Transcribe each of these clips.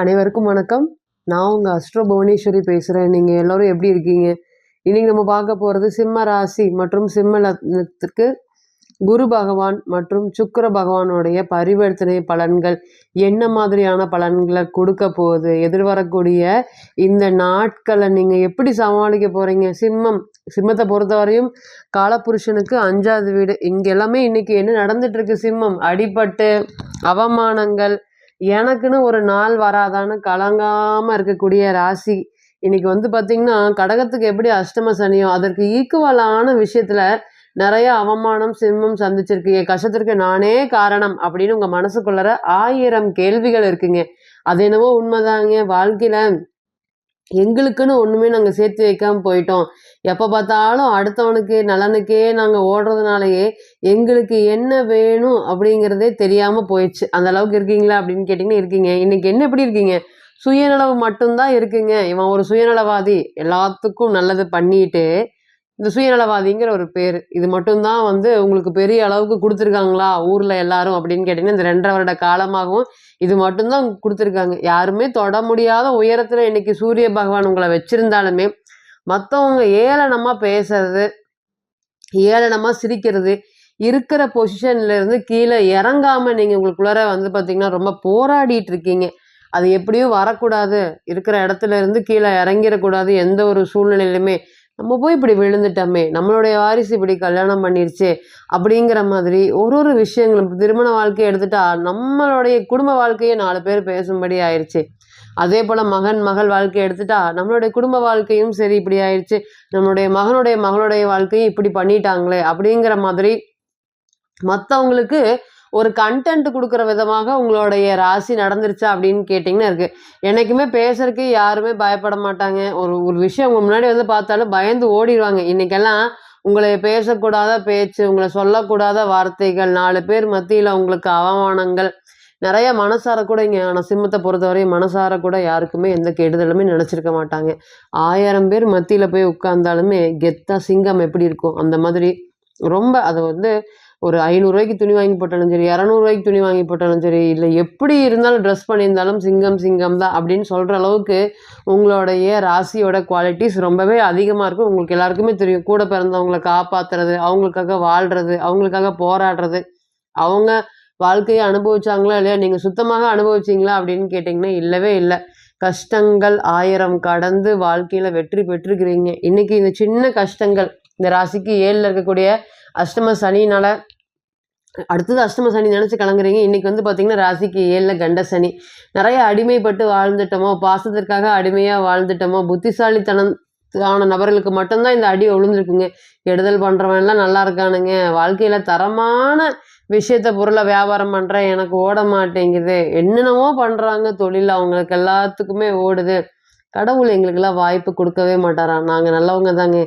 அனைவருக்கும் வணக்கம். நான் உங்கள் அஸ்ட்ரோ புவனேஸ்வரி பேசுகிறேன் நீங்கள் எல்லோரும் எப்படி இருக்கீங்க? இன்றைக்கி நம்ம பார்க்க போகிறது சிம்ம ராசி மற்றும் சிம்ம லக்னத்திற்கு குரு பகவான் மற்றும் சுக்கிர பகவானுடைய பரிவர்த்தனை பலன்கள். என்ன மாதிரியான பலன்களை கொடுக்க போகுது? எதிர்வரக்கூடிய இந்த நாட்களை நீங்கள் எப்படி சமாளிக்க போகிறீங்க சிம்மம் சிம்மத்தை பொறுத்தவரையும் காலபுருஷனுக்கு அஞ்சாவது வீடு. இங்கே எல்லாமே இன்னைக்கு என்ன நடந்துட்டு இருக்கு சிம்மம்? அடிபட்டு அவமானங்கள் எனக்குன்னு ஒரு நாள் வராதான்னு கலங்காமல் இருக்கக்கூடிய ராசி. இன்னைக்கு வந்து பார்த்திங்கன்னா கடகத்துக்கு எப்படி அஷ்டம சனியோ அதற்கு ஈக்குவலான விஷயத்துல நிறைய அவமானம் சிம்மம் சந்திச்சிருக்கு. என் கஷ்டத்திற்கு நானே காரணம் அப்படின்னு உங்க மனசுக்குள்ளற ஆயிரம் கேள்விகள் இருக்குங்க. அது என்னவோ உண்மைதாங்க. வாழ்க்கையில எங்களுக்குன்னு ஒண்ணுமே நாங்க சேர்த்து வைக்காம போயிட்டோம். எப்போ பார்த்தாலும் அடுத்தவனுக்கு நலனுக்கே நாங்கள் ஓடுறதுனாலயே எங்களுக்கு என்ன வேணும் அப்படிங்கிறதே தெரியாமல் போயிடுச்சு. அந்த அளவுக்கு இருக்கீங்களா அப்படின்னு கேட்டிங்கன்னா இருக்கீங்க. இன்னைக்கு என்ன எப்படி இருக்கீங்க? சுயநலவு மட்டும்தான் இருக்குங்க. இவன் ஒரு சுயநலவாதி. எல்லாத்துக்கும் நல்லது பண்ணிட்டு இந்த சுயநலவாதிங்கிற ஒரு பேர். இது மட்டும்தான் வந்து உங்களுக்கு பெரிய அளவுக்கு கொடுத்துருக்காங்களா ஊரில் எல்லாரும் அப்படின்னு கேட்டிங்கன்னா இந்த ரெண்டரை வருட காலமாகவும் இது மட்டும்தான் கொடுத்துருக்காங்க. யாருமே தொட முடியாத உயரத்தில் இன்னைக்கு சூரிய பகவான் உங்களை வச்சுருந்தாலுமே மற்றவங்க ஏளனமாக பேசுறது ஏளனமாக சிரிக்கிறது இருக்கிற பொசிஷன்லேருந்து கீழே இறங்காமல் நீங்கள் உங்களுக்குள்ளார வந்து பார்த்தீங்கன்னா ரொம்ப போராடிட்டு இருக்கீங்க. அது எப்படியும் வரக்கூடாது. இருக்கிற இடத்துல இருந்து கீழே இறங்கிடக்கூடாது. எந்த ஒரு சூழ்நிலையிலுமே. நம்ம போய் இப்படி விழுந்துட்டோமே. நம்மளுடைய வாரிசு இப்படி கல்யாணம் பண்ணிருச்சு அப்படிங்கிற மாதிரி ஒரு ஒரு விஷயங்களும் திருமண வாழ்க்கையை எடுத்துட்டா நம்மளுடைய குடும்ப வாழ்க்கையே நாலு பேர் பேசும்படி ஆயிடுச்சு அதே போல் மகன் மகள் வாழ்க்கை எடுத்துட்டா நம்மளுடைய குடும்ப வாழ்க்கையும் சரி இப்படி ஆயிடுச்சு நம்மளுடைய மகனுடைய மகளுடைய வாழ்க்கையும் இப்படி பண்ணிட்டாங்களே அப்படிங்கிற மாதிரி மற்றவங்களுக்கு ஒரு கண்டென்ட் கொடுக்குற விதமாக உங்களுடைய ராசி நடந்துருச்சா அப்படின்னு கேட்டிங்கன்னா இருக்குது என்றைக்குமே பேசுறதுக்கு யாருமே பயப்பட மாட்டாங்க. ஒரு ஒரு விஷயம் உங்கள் முன்னாடி வந்து பார்த்தாலும் பயந்து ஓடிடுவாங்க. இன்னைக்கெல்லாம் உங்களை பேசக்கூடாத பேச்சு உங்களை சொல்லக்கூடாத வார்த்தைகள் நாலு பேர் மத்தியில் உங்களுக்கு அவமானங்கள் நிறைய மனசார கூட இங்கே ஆனால் சிம்மத்தை பொறுத்தவரையும் மனசார கூட யாருக்குமே எந்த கெடுதலுமே நினச்சிருக்க மாட்டாங்க. ஆயிரம் பேர் மத்தியில் போய் உட்கார்ந்தாலுமே கெத்தா சிங்கம் எப்படி இருக்கும்? அந்த மாதிரி ரொம்ப அதை வந்து ஒரு ஐநூறுரூவாய்க்கு துணி வாங்கி போட்டாலும் சரி இரநூறுவாய்க்கு துணி வாங்கி போட்டாலும் சரி இல்லை எப்படி இருந்தாலும் ட்ரெஸ் பண்ணியிருந்தாலும் சிங்கம் சிங்கம் தான் அப்படின்னு சொல்கிற அளவுக்கு உங்களுடைய ராசியோட குவாலிட்டிஸ் ரொம்பவே அதிகமாக இருக்கும். உங்களுக்கு எல்லாருக்குமே தெரியும். கூட பிறந்தவங்களை காப்பாற்றுறது அவங்களுக்காக வாழ்கிறது அவங்களுக்காக போராடுறது. அவங்க வாழ்க்கையை அனுபவிச்சாங்களா இல்லையா? நீங்கள் சுத்தமாக அனுபவிச்சிங்களா அப்படின்னு கேட்டிங்கன்னா இல்லவே இல்லை. கஷ்டங்கள் ஆயிரம் கடந்து வாழ்க்கையில் வெற்றி பெற்றுக்கிறீங்க இன்னைக்கு இந்த சின்ன கஷ்டங்கள் இந்த ராசிக்கு ஏழில் இருக்கக்கூடிய அஷ்டம சனினால் அடுத்தது அஷ்டம சனி நினச்சி கலங்குறீங்க. இன்னைக்கு வந்து பார்த்தீங்கன்னா ராசிக்கு ஏழில் கண்ட சனி. நிறைய அடிமைப்பட்டு வாழ்ந்துட்டோமோ பாசத்திற்காக அடிமையாக வாழ்ந்துட்டோமோ புத்திசாலித்தனம் ஆன நபர்களுக்கு மட்டும்தான் இந்த அடி விழுந்திருக்குங்க கெடுதல் பண்ணுறவன்லாம் நல்லா இருக்கானுங்க. வாழ்க்கையில் தரமான விஷயத்த பொருளை வியாபாரம் பண்ணுறேன் எனக்கு ஓட மாட்டேங்குது. என்னென்னமோ பண்ணுறாங்க தொழில் அவங்களுக்கு எல்லாத்துக்குமே ஓடுது. கடவுள் எங்களுக்கெல்லாம் வாய்ப்பு கொடுக்கவே மாட்டாராம் நாங்கள் நல்லவங்க தாங்க.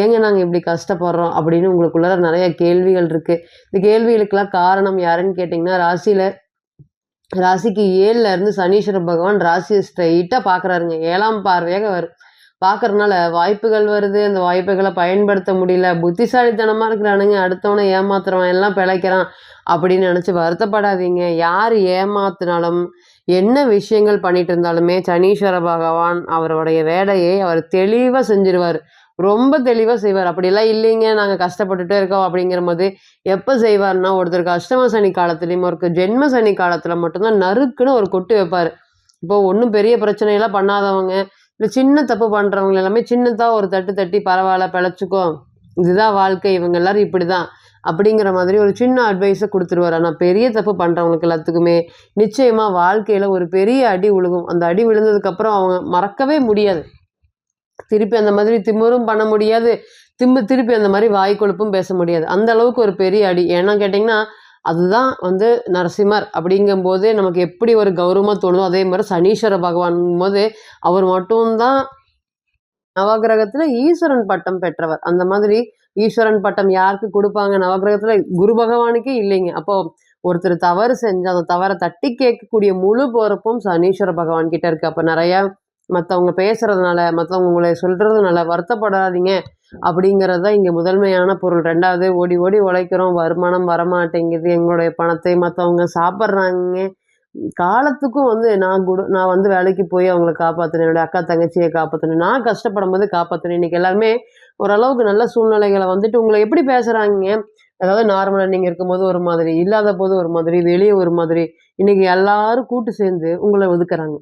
ஏங்க நாங்கள் இப்படி கஷ்டப்படுறோம்? அப்படின்னு உங்களுக்குள்ளார நிறைய கேள்விகள் இருக்குது இந்த கேள்விகளுக்கெல்லாம் காரணம் யாருன்னு கேட்டிங்கன்னா ராசியில் ராசிக்கு ஏழில் இருந்து சனீஸ்வர பகவான் ராசியை ஸ்ட்ரைட்டாக பார்க்குறாருங்க. ஏழாம் பார்வையாக வரும் பார்க்குறதுனால வாய்ப்புகள் வருது. அந்த வாய்ப்புகளை பயன்படுத்த முடியல. புத்திசாலித்தனமாக இருக்கிறானுங்க. அடுத்தவனை ஏமாத்துறவன் எல்லாம் பிழைக்கிறான் அப்படின்னு நினச்சி வருத்தப்படாதீங்க. யார் ஏமாத்தினாலும் என்ன விஷயங்கள் பண்ணிட்டு இருந்தாலுமே சனீஸ்வர பகவான் அவருடைய வேலையை அவர் தெளிவாக செஞ்சிருவார். ரொம்ப தெளிவாக செய்வார். அப்படிலாம் இல்லைங்க. நாங்கள் கஷ்டப்பட்டுட்டே இருக்கோம். அப்படிங்கிற போது எப்போ செய்வார்னா ஒருத்தருக்கு அஷ்டம சனி காலத்துலேயும் ஒரு ஜென்ம சனி காலத்தில் மட்டும்தான் நறுக்குன்னு ஒரு கொட்டு வைப்பார். இப்போ ஒன்றும் பெரிய பிரச்சனையெல்லாம் பண்ணாதவங்க இல்லை சின்ன தப்பு பண்ணுறவங்க எல்லாமே சின்னதாக ஒரு தட்டு தட்டி பரவாயில்ல பிழைச்சிக்கோ. இதுதான் வாழ்க்கை இவங்க எல்லாரும் இப்படி தான் அப்படிங்கிற மாதிரி ஒரு சின்ன அட்வைஸை கொடுத்துருவார். ஆனால் பெரிய தப்பு பண்ணுறவங்களுக்கு எல்லாத்துக்குமே நிச்சயமாக வாழ்க்கையில் ஒரு பெரிய அடி விழுகும் அந்த அடி விழுந்ததுக்கப்புறம் அவங்க மறக்கவே முடியாது. திருப்பி அந்த மாதிரி திமிரும் பண்ண முடியாது. திம்மு திருப்பி அந்த மாதிரி வாய் கொழுப்பும் பேச முடியாது. அந்த அளவுக்கு ஒரு பெரிய அடி. ஏன்னா கேட்டிங்கன்னா அதுதான் வந்து நரசிம்மர் அப்படிங்கும்போது நமக்கு எப்படி ஒரு கௌரவமாக தோணுதோ அதே மாதிரி சனீஸ்வர பகவான் போது அவர் மட்டும்தான் நவகிரகத்தில் ஈஸ்வரன் பட்டம் பெற்றவர். அந்த மாதிரி ஈஸ்வரன் பட்டம் யாருக்கு கொடுப்பாங்க நவகிரகத்தில்? குரு பகவானுக்கே இல்லைங்க. அப்போ ஒருத்தர் தவறு செஞ்சு அந்த தவறை தட்டி கேட்கக்கூடிய முழு பொறுப்பும் சனீஸ்வர பகவான் கிட்ட இருக்கு. அப்போ நிறைய மற்றவங்க பேசுறதுனால மற்றவங்க உங்களை சொல்கிறதுனால வருத்தப்படாதீங்க அப்படிங்கிறது தான் இங்கே முதன்மையான பொருள். ரெண்டாவது ஓடி ஓடி உழைக்கிறோம். வருமானம் வரமாட்டேங்குது. எங்களுடைய பணத்தை மற்றவங்க சாப்பிட்றாங்க காலத்துக்கும் வந்து நான் குடு நான் வந்து வேலைக்கு போய் அவங்கள காப்பாற்றினேன் என்னுடைய அக்கா தங்கச்சியை காப்பாற்றினேன் நான் கஷ்டப்படும் போது காப்பாற்றினேன் இன்றைக்கி எல்லாருமே ஓரளவுக்கு நல்ல சூழ்நிலைகளை வந்துட்டு உங்களை எப்படி பேசுகிறாங்க அதாவது நார்மலாக நீங்கள் இருக்கும்போது ஒரு மாதிரி இல்லாத போது ஒரு மாதிரி வெளியே ஒரு மாதிரி இன்றைக்கி எல்லாரும் கூட்டு சேர்ந்து உங்களை ஒதுக்குறாங்க.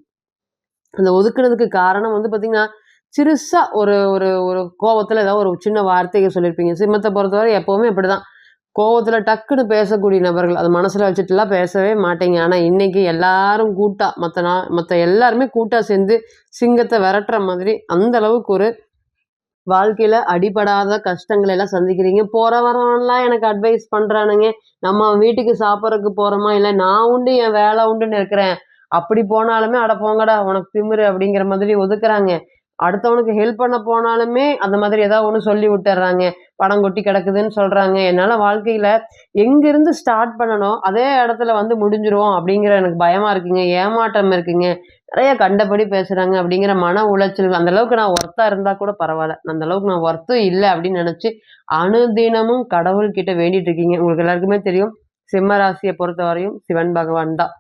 அந்த ஒதுக்குனதுக்கு காரணம் வந்து பார்த்தீங்கன்னா சிறுசாக ஒரு ஒரு ஒரு கோவத்தில் ஏதாவது ஒரு சின்ன வார்த்தையை சொல்லியிருப்பீங்க சிம்மத்தை பொறுத்தவரை எப்போவுமே அப்படிதான் கோவத்தில் டக்குன்னு பேசக்கூடிய நபர்கள் அது மனசில் வச்சுட்டுலாம் பேசவே மாட்டீங்க. ஆனால் இன்றைக்கி எல்லாரும் கூட்டா மற்ற நா மற்ற எல்லாருமே கூட்டாக சேர்ந்து சிங்கத்தை விரட்டுற மாதிரி அந்த அளவுக்கு ஒரு வாழ்க்கையில் அடிபடாத கஷ்டங்களை எல்லாம் சந்திக்கிறீங்க. போகிற வரவன்லாம் எனக்கு அட்வைஸ் பண்ணுறானுங்க நம்ம வீட்டுக்கு சாப்பிட்றதுக்கு போகிறோமா இல்லை நான் உண்டு என் வேலை உண்டுன்னு இருக்கிறேன். அப்படி போனாலுமே அட போங்கடா உனக்கு திமிரு அப்படிங்கிற மாதிரி ஒதுக்குறாங்க. அடுத்தவனுக்கு ஹெல்ப் பண்ண போனாலுமே அந்த மாதிரி ஏதாவது ஒன்று சொல்லி விட்டுறாங்க. பணம் கொட்டி கிடக்குதுன்னு சொல்கிறாங்க என்னால் வாழ்க்கையில் எங்கேருந்து ஸ்டார்ட் பண்ணணும் அதே இடத்துல வந்து முடிஞ்சிருவோம் அப்படிங்கிற எனக்கு பயமாக இருக்குங்க. ஏமாற்றம் இருக்குங்க. நிறைய கண்டபடி பேசுகிறாங்க அப்படிங்கிற மன உளைச்சல். அந்த அளவுக்கு நான் ஒர்த்தாக இருந்தால் கூட பரவாயில்ல. அந்த அளவுக்கு நான் ஒர்த்தும் இல்லை அப்படின்னு நினச்சி அனுதினமும் கடவுள்கிட்ட வேண்டிட்டு இருக்கீங்க. உங்களுக்கு எல்லாருக்குமே தெரியும். சிம்ம ராசியை பொறுத்தவரையும் சிவன் பகவான் தான்.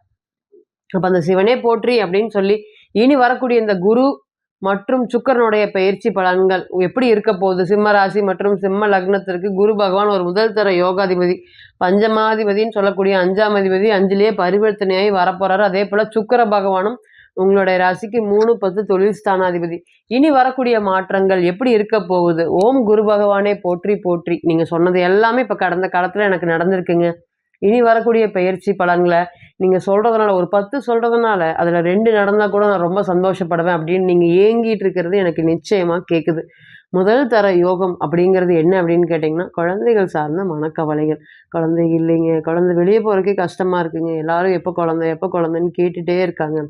அப்போ அந்த சிவனே போற்றி அப்படின்னு சொல்லி இனி வரக்கூடிய இந்த குரு மற்றும் சுக்கரனுடைய பயிற்சி பலன்கள் எப்படி இருக்க போகுது? சிம்ம ராசி மற்றும் சிம்ம லக்னத்திற்கு குரு பகவான் ஒரு முதல் தர யோகாதிபதி பஞ்சமாதிபதின்னு சொல்லக்கூடிய அஞ்சாம் அதிபதி அஞ்சிலேயே பரிவர்த்தனையாகி வரப்போறாரு. அதே போல சுக்கர பகவானும் உங்களுடைய ராசிக்கு மூணு பத்து தொழில் ஸ்தானாதிபதி. இனி வரக்கூடிய மாற்றங்கள் எப்படி இருக்க போகுது? ஓம் குரு பகவானே போற்றி போற்றி. நீங்க சொன்னது எல்லாமே இப்ப கடந்த காலத்துல எனக்கு நடந்திருக்குங்க. இனி வரக்கூடிய பயிற்சி பலன்களை நீங்கள் சொல்கிறதுனால ஒரு பத்து சொல்கிறதுனால அதில் ரெண்டு நடந்தால் கூட நான் ரொம்ப சந்தோஷப்படுவேன் அப்படின்னு நீங்கள் ஏங்கிட்டு இருக்கிறது எனக்கு நிச்சயமாக கேட்குது முதல் தர யோகம் அப்படிங்கிறது என்ன அப்படின்னு கேட்டிங்கன்னா குழந்தைகள் சார்ந்த மனக்கவலைகள். குழந்தை இல்லைங்க குழந்தை வெளியே போகிறதுக்கே கஷ்டமாக இருக்குங்க. எல்லாரும் எப்போ குழந்தை எப்போ குழந்தைன்னு கேட்டுகிட்டே இருக்காங்க.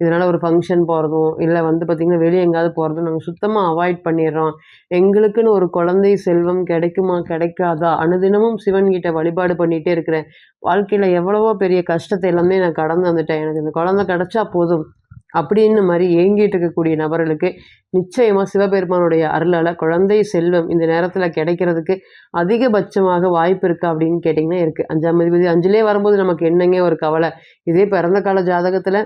இதனால் ஒரு ஃபங்க்ஷன் போகிறதும் இல்லை வந்து பார்த்திங்கன்னா வெளியே எங்கேயாவது போகிறதும் நாங்கள் சுத்தமாக அவாய்ட் பண்ணிடுறோம். எங்களுக்குன்னு ஒரு குழந்தை செல்வம் கிடைக்குமா கிடைக்காதா? அனுதினமும் சிவன்கிட்ட வழிபாடு பண்ணிகிட்டே இருக்கிறேன். வாழ்க்கையில் எவ்வளவோ பெரிய கஷ்டத்தை எல்லாமே நான் கடந்து வந்துட்டேன். எனக்கு இந்த குழந்தை கிடச்சா போதும். அப்படின்னு மாதிரி ஏங்கிட்டு இருக்கக்கூடிய நபர்களுக்கு நிச்சயமாக சிவபெருமானுடைய அருளால் குழந்தை செல்வம் இந்த நேரத்தில் கிடைக்கிறதுக்கு அதிகபட்சமாக வாய்ப்பு இருக்கா அப்படின்னு கேட்டிங்கன்னா இருக்குது அஞ்சாம் அதிபதி அஞ்சுலேயே வரும்போது நமக்கு என்னங்க ஒரு கவலை? இதே பிறந்த கால ஜாதகத்தில்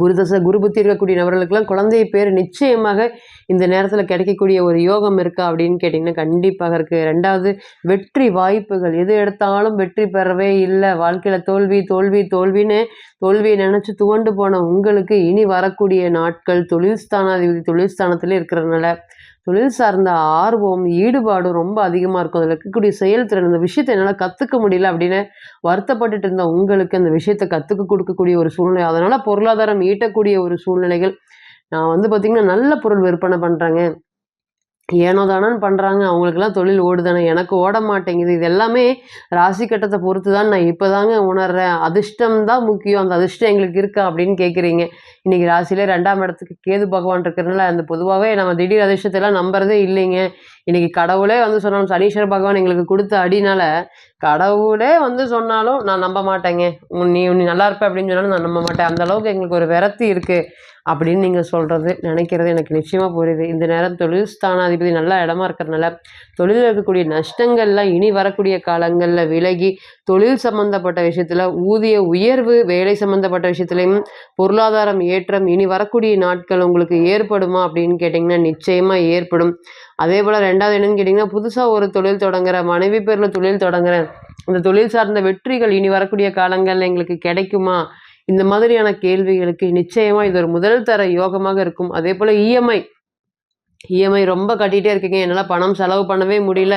குருதசை குரு புத்தி இருக்கக்கூடிய நபர்களுக்கெல்லாம் குழந்தை பேர் நிச்சயமாக இந்த நேரத்தில் கிடைக்கக்கூடிய ஒரு யோகம் இருக்கா அப்படின்னு கேட்டிங்கன்னா கண்டிப்பாக இருக்குது ரெண்டாவது வெற்றி வாய்ப்புகள். எது எடுத்தாலும் வெற்றி பெறவே இல்லை. வாழ்க்கையில் தோல்வி தோல்வி தோல்வின்னு தோல்வியை நினச்சி துவண்டு போன உங்களுக்கு இனி வரக்கூடிய நாட்கள் தொழில் ஸ்தானாதிபதி தொழில் ஸ்தானத்தில் இருக்கிறதுனால தொழில் சார்ந்த ஆர்வம் ஈடுபாடும் ரொம்ப அதிகமாக இருக்கும். அதில் இருக்கக்கூடிய செயல்திறன் இந்த விஷயத்தை என்னால் கற்றுக்க முடியல அப்படின்னு வருத்தப்பட்டுட்டு இருந்த உங்களுக்கு அந்த விஷயத்தை கற்றுக்க கொடுக்கக்கூடிய ஒரு சூழ்நிலை. அதனால் பொருளாதாரம் ஈட்டக்கூடிய ஒரு சூழ்நிலைகள். நான் வந்து பார்த்திங்கன்னா நல்ல பொருள் விற்பனை பண்ணுறேங்க ஏனோ தானோன்னு பண்ணுறாங்க அவங்களுக்கெல்லாம் தொழில் ஓடுதானே. எனக்கு ஓட மாட்டேங்குது. இது எல்லாமே ராசி கட்டத்தை பொறுத்து தான் நான் இப்போ தாங்க உணர்றேன். அதிர்ஷ்டம் தான் முக்கியம். அந்த அதிர்ஷ்டம் எங்களுக்கு இருக்கா அப்படின்னு கேட்குறீங்க இன்றைக்கி ராசியிலே ரெண்டாம் இடத்துக்கு கேது பகவான் இருக்கிறதுனால அந்த பொதுவாகவே நம்ம திடீர் அதிர்ஷ்டத்தெல்லாம் நம்புறதே இல்லைங்க. இன்றைக்கி கடவுளே வந்து சொன்னாலும் சனீஸ்வர பகவான் எங்களுக்கு கொடுத்த அடினால கடவுளே வந்து சொன்னாலும் நான் நம்ப மாட்டேங்க. நீ நீ நல்லா இருப்ப அப்படின்னு சொன்னாலும் நான் நம்ப மாட்டேன். அந்தளவுக்கு எங்களுக்கு ஒரு விரத்தி இருக்குது அப்படின்னு நீங்கள் சொல்கிறது நினைக்கிறது எனக்கு நிச்சயமாக புரியுது. இந்த நேரம் தொழில் ஸ்தானாதிபதி நல்ல இடமா இருக்கிறதுனால தொழிலில் இருக்கக்கூடிய நஷ்டங்கள்லாம் இனி வரக்கூடிய காலங்களில் விலகி தொழில் சம்மந்தப்பட்ட விஷயத்தில் ஊதிய உயர்வு வேலை சம்மந்தப்பட்ட விஷயத்துலையும் பொருளாதாரம் ஏற்றம் இனி வரக்கூடிய நாட்கள் உங்களுக்கு ஏற்படுமா அப்படின்னு கேட்டிங்கன்னா நிச்சயமாக ஏற்படும். அதே போல் ரெண்டாவது என்னன்னு கேட்டிங்கன்னா புதுசாக ஒரு தொழில் தொடங்குற மனைவி பேரில் தொழில் தொடங்குறேன் அந்த தொழில் சார்ந்த வெற்றிகள் இனி வரக்கூடிய காலங்களில் எங்களுக்கு கிடைக்குமா? இந்த மாதிரியான கேள்விகளுக்கு நிச்சயமாக இது ஒரு முதல் தர யோகமாக இருக்கும். அதே போல் இஎம்ஐ இஎம்ஐ ரொம்ப கட்டிகிட்டே இருக்கீங்க. என்னால் பணம் செலவு பண்ணவே முடியல.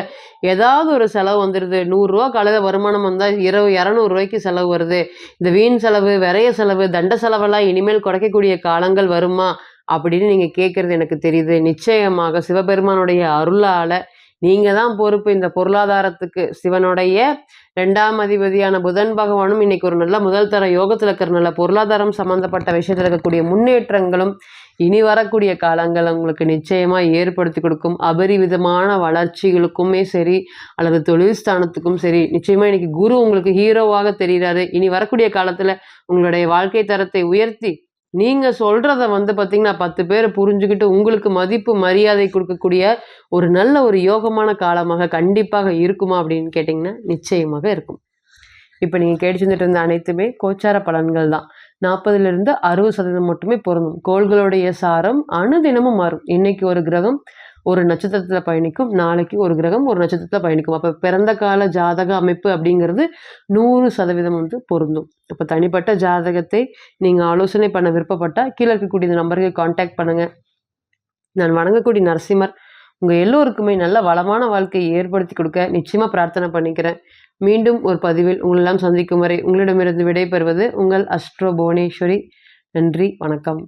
ஏதாவது ஒரு செலவு வந்துடுது நூறுரூவா காலையில் வருமானம் வந்தால் இரவு இரநூறுவாய்க்கு செலவு வருது. இந்த வீண் செலவு விரைய செலவு தண்ட செலவெல்லாம் இனிமேல் குறைக்கக்கூடிய காலங்கள் வருமா? அப்படின்னு நீங்கள் கேட்குறது எனக்கு தெரியுது. நிச்சயமாக சிவபெருமானுடைய அருளால் நீங்கள் தான் பொறுப்பு. இந்த பொருளாதாரத்துக்கு சிவனுடைய ரெண்டாம் அதிபதியான புதன் பகவானும் இன்னைக்கு ஒரு நல்ல முதல் தர யோகத்தில் இருக்கிறனால பொருளாதாரம் சம்மந்தப்பட்ட விஷயத்தில் இருக்கக்கூடிய முன்னேற்றங்களும் இனி வரக்கூடிய காலங்கள் உங்களுக்கு நிச்சயமாக ஏற்படுத்தி கொடுக்கும். அபரிவிதமான வளர்ச்சிகளுக்குமே சரி அல்லது தொழில் ஸ்தானத்துக்கும் சரி நிச்சயமாக இன்னைக்கு குரு உங்களுக்கு ஹீரோவாக தெரிகிறாரு. இனி வரக்கூடிய காலத்தில் உங்களுடைய வாழ்க்கை தரத்தை உயர்த்தி நீங்கள் சொல்கிறத வந்து பார்த்திங்கன்னா பத்து பேர் புரிஞ்சுக்கிட்டு உங்களுக்கு மதிப்பு மரியாதை கொடுக்கக்கூடிய ஒரு நல்ல ஒரு யோகமான காலமாக கண்டிப்பாக இருக்குமா அப்படின்னு கேட்டிங்கன்னா நிச்சயமாக இருக்கும். இப்போ நீங்கள் கேட்டு இருந்த அனைத்துமே கோச்சார பலன்கள் தான். நாற்பதுலேருந்து அறுபது சதவீதம் மட்டுமே பொருந்தும். கோள்களுடைய சாரம் அணுதினமும் மாறும். இன்றைக்கி ஒரு கிரகம் ஒரு நட்சத்திரத்தில் பயணிக்கும் நாளைக்கு ஒரு கிரகம் ஒரு நட்சத்திரத்தில் பயணிக்கும். அப்போ பிறந்த கால ஜாதக அமைப்பு அப்படிங்கிறது நூறு சதவீதம் வந்து பொருந்தும். அப்போ தனிப்பட்ட ஜாதகத்தை நீங்கள் ஆலோசனை பண்ண விருப்பப்பட்டால் கீழே இருக்கக்கூடிய இந்த நம்பருக்கு காண்டாக்ட் பண்ணுங்கள் நான் வணங்கக்கூடிய நரசிம்மர் உங்கள் எல்லோருக்குமே நல்ல வளமான வாழ்க்கையை ஏற்படுத்தி கொடுக்க நிச்சயமாக பிரார்த்தனை பண்ணிக்கிறேன். மீண்டும் ஒரு பதிவில் உங்களெல்லாம் சந்திக்கும் வரை உங்களிடமிருந்து விடைபெறுவது உங்கள் அஸ்ட்ரோ புவனேஸ்வரி. நன்றி வணக்கம்.